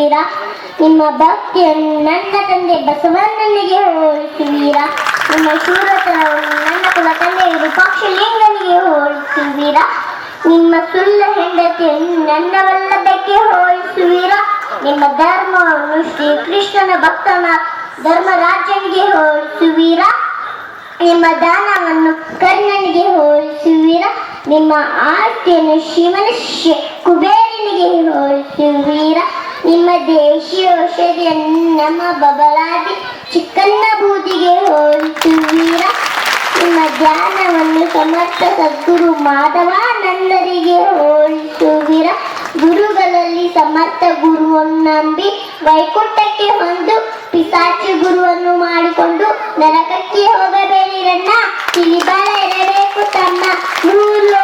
ಹೋಲಿಸುವಿರಾ ನಿಮ್ಮ ಭಕ್ತಿಯನ್ನು ನನ್ನ ತಂದೆ ಬಸವಣ್ಣನಿಗೆ ಹೋಲಿಸುವಿರಾ? ನಿಮ್ಮ ಶೂರತನವನ್ನು ನನ್ನ ಕುಲ ತಂದೆ ವಿರೂಪಾಕ್ಷಲಿಂಗನಿಗೆ ಹೋಲಿಸುವೀರಾ? ನಿಮ್ಮ ಸುಳ್ಳ ಹೆಂಡತಿಯನ್ನು ನನ್ನ ವಲ್ಲಭಕ್ಕೆ ಹೋಲಿಸುವಿರಾ? ನಿಮ್ಮ ಧರ್ಮವನ್ನು ಶ್ರೀಕೃಷ್ಣನ ಭಕ್ತನ ಧರ್ಮರಾಜನಿಗೆ ಹೋಲಿಸುವಿರಾ? ನಿಮ್ಮ ದಾನವನ್ನು ಕರ್ಣನಿಗೆ ಹೋಲಿಸುವೀರಾ? ನಿಮ್ಮ ಆಸ್ತಿಯನ್ನು ಶಿವನ ಕುಬೇರನಿಗೆ ಹೋಲಿಸುವಿರ? ನಿಮ್ಮ ದೇಶಿ ಔಷಧಿಯನ್ನು ನಮ್ಮ ಬಬಲಾದಿ ಚಿಕ್ಕನ್ನ ಬೂದಿಗೆ ಹೋಲಿಸುವೀರ ನಿಮ್ಮ ಧ್ಯಾನವನ್ನು ಸಮರ್ಥ ಸದ್ಗುರು ಮಾಧವಾನಂದರಿಗೆ ಹೋಲಿಸುವೀರ ಗುರುಗಳಲ್ಲಿ ಸಮರ್ಥ ಗುರುವನ್ನು ನಂಬಿ ವೈಕುಂಠಕ್ಕೆ ಹೊಂದು ಪಿಸಾಚಿ ಗುರುವನ್ನು ಮಾಡಿಕೊಂಡು ನರಕಕ್ಕೆ ಹೋಗಬೇಡಿರನ್ನ ತಿಳಿಬಾರ ಇರಬೇಕು ತಮ್ಮ ನೂರು